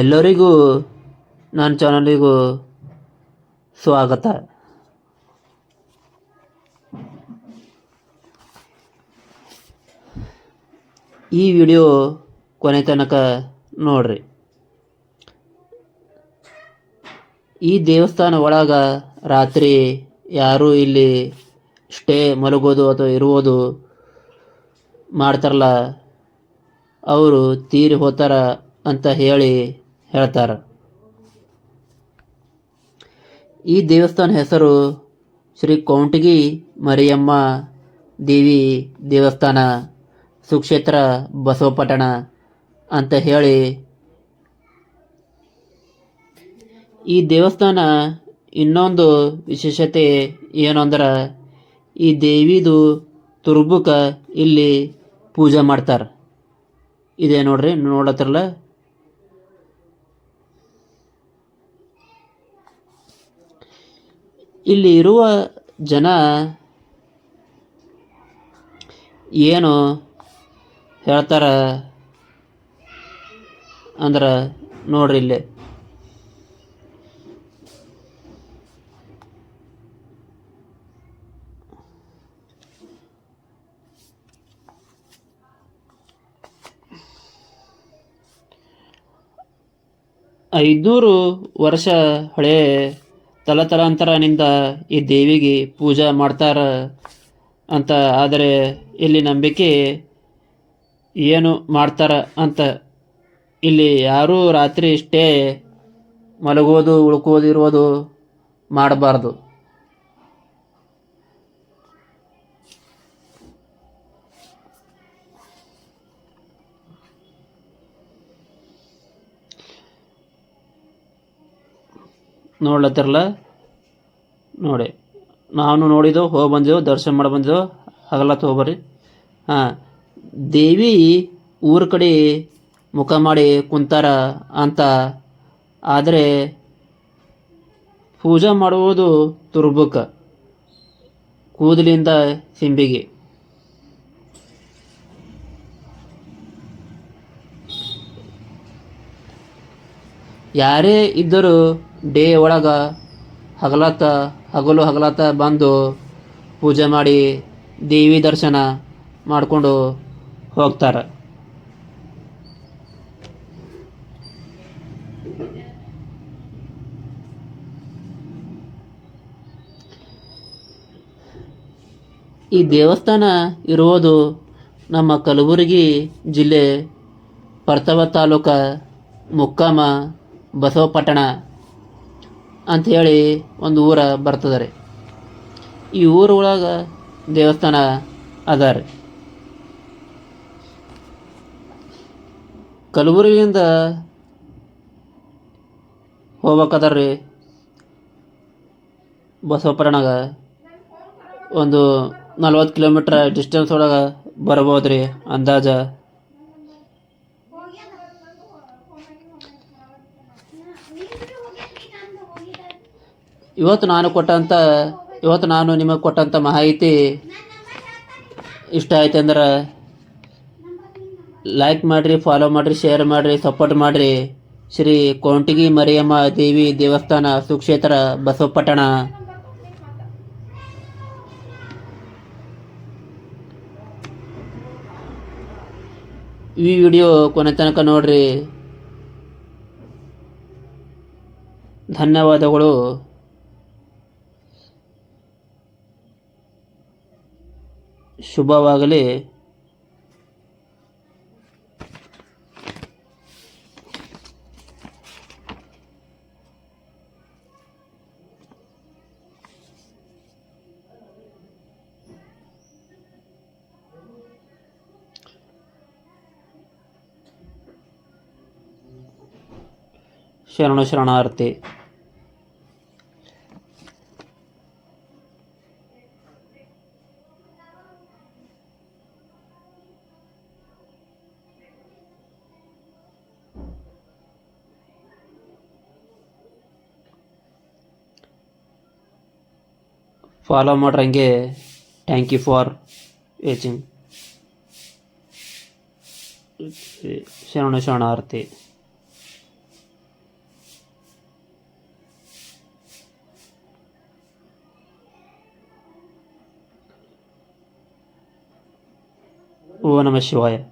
ಎಲ್ಲರಿಗೂ, ನನ್ನ ಚಾನಲಿಗೂ ಸ್ವಾಗತ. ಈ ವಿಡಿಯೋ ಕೊನೆ ತನಕ ನೋಡ್ರಿ. ಈ ದೇವಸ್ಥಾನ ಒಳಗ ರಾತ್ರಿ ಯಾರೂ ಇಲ್ಲಿ ಸ್ಟೇ ಮಲಗೋದು ಅಥವಾ ಇರುವುದು ಮಾಡ್ತಾರಲ್ಲ, ಅವರು ತೀರಿ ಹೋತಾರ. ಅಂತ ಹೇಳಿ ಹೇಳ್ತಾರೆ. ಈ ದೇವಸ್ಥಾನ ಹೆಸರು ಶ್ರೀ ಕೌಂಟಗಿ ಮರಿಯಮ್ಮ ದೇವಿ ದೇವಸ್ಥಾನ ಸುಕ್ಷೇತ್ರ ಬಸವಪಟ್ಟಣ ಅಂತ ಹೇಳಿ ಈ ದೇವಸ್ಥಾನ ಇನ್ನೊಂದು ವಿಶೇಷತೆ ಏನು ಅಂದ್ರೆ ಈ ದೇವಿದು ತುರ್ಬುಕ ಇಲ್ಲಿ ಪೂಜೆ ಮಾಡ್ತಾರೆ. ಇದೆ ನೋಡ್ರಿ ನೋಡತ್ತಿರಲ್ಲ ಇಲ್ಲಿ ಇರುವ ಜನ ಏನು ಹೇಳ್ತಾರ ಅಂದ್ರೆ ನೋಡ್ರಿ ಇಲ್ಲಿ. ಐದುನೂರು ವರ್ಷ ಹಳೆ ತಲತಲಾಂತರನಿಂದ ಈ ದೇವಿಗೆ ಪೂಜೆ ಮಾಡ್ತಾರ ಅಂತ, ಆದರೆ ಇಲ್ಲಿ ನಂಬಿಕೆ ಏನು ಮಾಡ್ತಾರ ಅಂತ ಇಲ್ಲಿ ಯಾರೂ ರಾತ್ರಿ ಇಷ್ಟೇ ಮಲಗೋದು ಉಳ್ಕೋದಿರೋದು ಮಾಡಬಾರ್ದು. ನೋಡ್ಲತ್ತಿರಲ್ಲ ನೋಡಿ. ನಾನು ನೋಡಿದೆವು ಹೋಗಿ ಬಂದೆವು ದರ್ಶನ ಮಾಡಿ ಬಂದೆವು ಹಗಲತ್ತು ಹೋಗ್ಬರ್ರಿ ಹಾಂ. ದೇವಿ ಊರ ಕಡೆ ಮುಖ ಮಾಡಿ ಕುಂತಾರ ಅಂತ. ಆದರೆ ಪೂಜೆ ಮಾಡುವುದು ತುರ್ಬುಕ ಕೂದಲಿಂದ ಸಿಂಬಿಗೆ. ಯಾರೇ ಇದ್ದರೂ ಡೇ ಒಳಗೆ ಹಗಲತ್ತ, ಹಗಲು ಹಗಲತ್ತ ಬಂದು ಪೂಜೆ ಮಾಡಿ ದೇವಿ ದರ್ಶನ ಮಾಡಿಕೊಂಡು ಹೋಗ್ತಾರೆ. ಈ ದೇವಸ್ಥಾನ ಇರುವುದು ನಮ್ಮ ಕಲಬುರಗಿ ಜಿಲ್ಲೆ ಪರ್ತವ ತಾಲೂಕ ಮುಕ್ಕಾಮ ಬಸವಪಟ್ಟಣ ಅಂಥೇಳಿ ಒಂದು ಊರ ಬರ್ತದೆ ಈ ಊರ ಒಳಗೆ ದೇವಸ್ಥಾನ ಅದ ರೀ ಕಲಬುರಗಿಯಿಂದ ಹೋಗ್ಬೇಕಾದ್ರಿ ಬಸವಪಟ್ಟಣಗ ಒಂದು ನಲ್ವತ್ತು ಕಿಲೋಮೀಟ್ರ್ ಡಿಸ್ಟೆನ್ಸ್ ಒಳಗೆ ಬರ್ಬೋದು ರೀ ಅಂದಾಜ. ಇವತ್ತು ನಾನು ಕೊಟ್ಟಂಥ ಇವತ್ತು ನಾನು ನಿಮಗೆ ಕೊಟ್ಟಂಥ ಮಾಹಿತಿ ಇಷ್ಟ ಆಯ್ತು ಅಂದ್ರೆ ಲೈಕ್ ಮಾಡಿರಿ ಫಾಲೋ ಮಾಡಿರಿ ಶೇರ್ ಮಾಡಿರಿ ಸಪೋರ್ಟ್ ಮಾಡಿರಿ. ಶ್ರೀ ಕೋಂಟಿಗಿ ಮರಿಯಮ್ಮ ದೇವಿ ದೇವಸ್ಥಾನ ಸುಕ್ಷೇತ್ರ ಬಸವಪಟ್ಟಣ. ಈ ವಿಡಿಯೋ ಕೊನೆ ತನಕ ನೋಡ್ರಿ. ಧನ್ಯವಾದಗಳು. ಶುಭವಾಗಲಿ. ಶರಣು ಶರಣಾರ್ಥಿ. फॉलो ಮಾಡ್ರಂಗೆ थैंक यू फॉर वाचिंग शरणार्थी ओ नमः शिवाय।